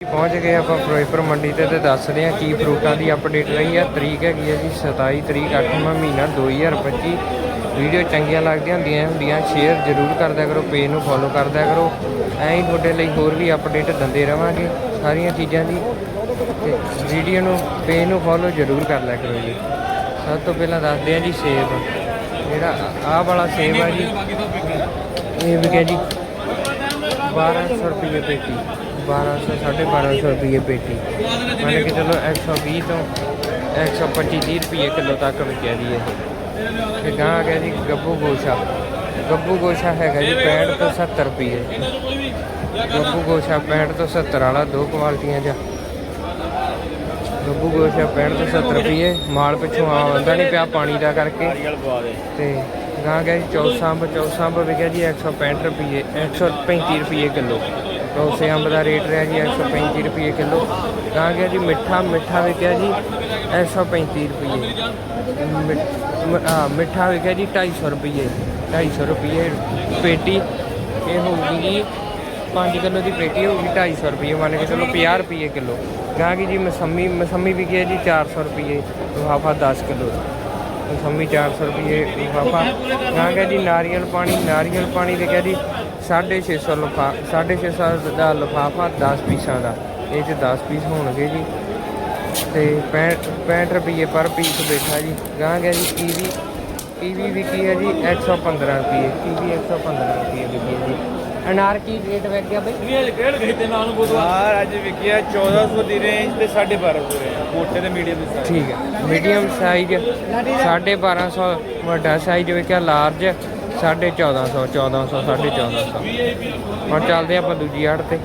ਪਹੁੰਚ ਗਏ ਆਪਾਂ ਫਿਰੋਜ਼ਪੁਰ ਮੰਡੀ ਤੇ ਤੇ ਦੱਸਦੇ ਹਾਂ ਕੀ ਫਰੂਟਾਂ ਦੀ ਅਪਡੇਟ ਰਹੀ ਆ। ਤਰੀਕ ਹੈਗੀ ਹੈ ਜੀ 27 ਤਰੀਕ 8ਵਾਂ ਮਹੀਨਾ 2025 ਵੀਡੀਓ ਚੰਗੀਆਂ ਲੱਗਦੀਆਂ ਹੁੰਦੀਆਂ ਹੁੰਦੀਆਂ ਸ਼ੇਅਰ ਜ਼ਰੂਰ ਕਰਦਿਆ ਕਰੋ ਪੇਜ ਨੂੰ ਫੋਲੋ ਕਰਦਿਆ ਕਰੋ। ਐਂ ਹੀ ਤੁਹਾਡੇ ਲਈ ਹੋਰ ਵੀ ਅਪਡੇਟ ਦਿੰਦੇ ਰਵਾਂਗੇ ਸਾਰੀਆਂ ਚੀਜ਼ਾਂ ਦੀ। ਤੇ ਵੀਡੀਓ ਨੂੰ ਪੇਜ ਨੂੰ ਫੋਲੋ ਜ਼ਰੂਰ ਕਰ ਲਿਆ ਕਰੋ ਜੀ। ਸਭ ਤੋਂ ਪਹਿਲਾਂ ਦੱਸਦੇ ਹਾਂ ਜੀ ਸੇਬ ਜਿਹੜਾ ਆਹ ਵਾਲਾ ਸੇਬ ਆ ਜੀ। ਇਹ ਵਿਕਿਆ ਜੀ 1200 ਰੁਪਏ ਪੇਟੀ। 1200 1250 ਰੁਪਏ ਪੇਟੀ। ਮੰਨ ਕੇ ਚਲੋ 120 ਤੋਂ 125 30 ਰੁਪਏ ਕਿਲੋ ਤੱਕ ਵਿਕਿਆ ਜੀ ਇਹ। ਤੇ ਗਾਂ ਆ ਗਿਆ ਜੀ ਗੱਬੂ ਗੋਸ਼ਾ। ਗੱਬੂ ਗੋਸ਼ਾ ਹੈਗਾ ਜੀ 65 ਤੋਂ 70 ਰੁਪਏ ਗੱਬੂ ਗੋਸ਼ਾ 65 ਤੋਂ 70 ਵਾਲਾ, ਦੋ ਕੁਆਲਟੀਆਂ ਚ ਗੱਬੂ ਗੋਸ਼ਾ 65 ਤੋਂ 70 ਰੁਪਏ ਮਾਲ ਪਿੱਛੋਂ ਆਉਂਦਾ ਨਹੀਂ ਪਿਆ ਪਾਣੀ ਦਾ ਕਰਕੇ। ਤੇ ਗਾਂ ਗਿਆ ਜੀ ਚੌਸਾ ਅੰਬ ਚੌਸਾ ਅੰਬ ਵਿਕਿਆ ਜੀ 165 ਰੁਪਏ 135 ਰੁਪਏ ਕਿਲੋ। ਚੌਸੇ ਅੰਬ ਦਾ ਰੇਟ ਰਿਹਾ ਜੀ 135 ਰੁਪਏ ਕਿਲੋ। ਤਾਂ ਗਿਆ ਜੀ ਮਿੱਠਾ ਮਿੱਠਾ ਵਿਕਿਆ ਜੀ 135 ਰੁਪਏ ਮਿ- ਮ- ਆ, ਮਿੱਠਾ ਵਿਕਿਆ ਜੀ 250 ਰੁਪਏ 250 ਰੁਪਏ ਪੇਟੀ ਇਹ ਹੋਊਗੀ ਜੀ 5 ਕਿਲੋ ਦੀ ਪੇਟੀ ਹੋਊਗੀ 250 ਰੁਪਏ ਮੰਨ ਕੇ ਚਲੋ 50 ਰੁਪਏ ਕਿਲੋ। ਗਾਂ ਜੀ ਮਸੰਮੀ ਮਸੰਮੀ ਵਿਕੀ ਹੈ ਜੀ 400 ਰੁਪਏ ਲਿਫਾਫਾ 10 ਕਿਲੋ ਦਾ। ਮਸੰਮੀ 400 ਰੁਪਏ ਲਿਫਾਫਾ। ਗਾਂ ਗਿਆ ਜੀ ਨਾਰੀਅਲ ਪਾਣੀ ਨਾਰੀਅਲ ਪਾਣੀ ਵਿਕਿਆ ਜੀ 650 ਲਿਫਾ 650 ਦਾ ਲਿਫਾਫਾ 10 ਪੀਸਾਂ ਦਾ। ਇਹ 'ਚ 10 ਪੀਸ ਹੋਣਗੇ ਜੀ। ਤੇ 65 65 ਰੁਪਏ ਪਰ ਪੀਸ ਬੈਠਾ ਜੀ। ਗਾਂ ਗਿਆ ਜੀ ਕੀਵੀ ਕੀਵੀ ਵਿਕੀ ਹੈ ਜੀ 115 ਰੁਪਏ ਕੀਵੀ 115 ਰੁਪਏ ਵਿਕੀ ਹੈ ਜੀ। ਅਨਾਰ ਕੀ ਰੇਟ ਵਿਕ ਗਿਆ ਬਈ। ਬਾਹਰ ਅੱਜ ਵਿਕਿਆ 1400 ਦੀ ਰੇਂਜ ਤੇ 1250 ਰੇਂਜ ਮੋਟੇ ਤੇ ਮੀਡੀਅਮ ਦੀ ਸਾਈਜ਼ ਠੀਕ ਹੈ। ਮੀਡੀਅਮ ਸਾਈਜ਼ 1250 ਵੱਡਾ ਸਾਈਜ਼ ਵਿਕਿਆ ਲਾਰਜ 1450 1400 1450 ਹੁਣ ਚੱਲਦੇ ਆਪਾਂ ਦੂਜੀ ਆੜ ਤੇ।